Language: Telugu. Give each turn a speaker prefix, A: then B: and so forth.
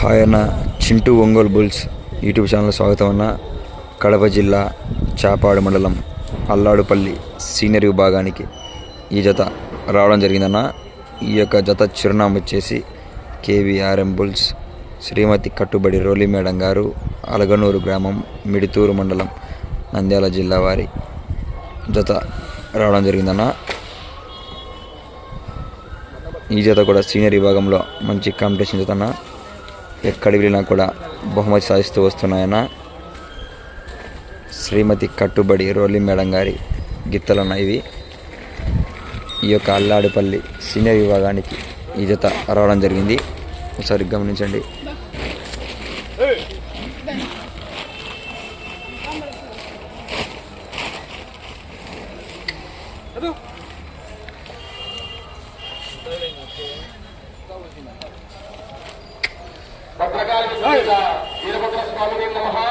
A: హాయ్ అన్న. Chintu Ongole Bulls YouTube channel స్వాగతం అన్న. కడప జిల్లా చాపాడు మండలం అల్లాడుపల్లి సీనియర్ విభాగానికి ఈ జత రావడం జరిగిందన్న. ఈ యొక్క జత చిరునామా వచ్చేసి కేవీఆర్ఎం బుల్స్ శ్రీమతి కట్టుబడి రోలి మేడం గారు అలగనూరు గ్రామం మిడితూరు మండలం నంద్యాల జిల్లా వారి జత రావడం జరిగిందన్న. ఈ జత కూడా సీనియర్ విభాగంలో మంచి కాంపిటీషన్ జతన్నా ఎక్కడికి వెళ్ళినా కూడా బహుమతి సాధిస్తూ వస్తున్నాయన శ్రీమతి కట్టుబడి రోలి మేడం గారి గిత్తలన్న ఇవి. ఈ యొక్క అల్లాడిపల్లి సీనియర్ విభాగానికి ఈ జత రావడం జరిగింది. ఒకసారి గమనించండి.
B: భద్రకాళి వీరభద్ర స్వామి నమ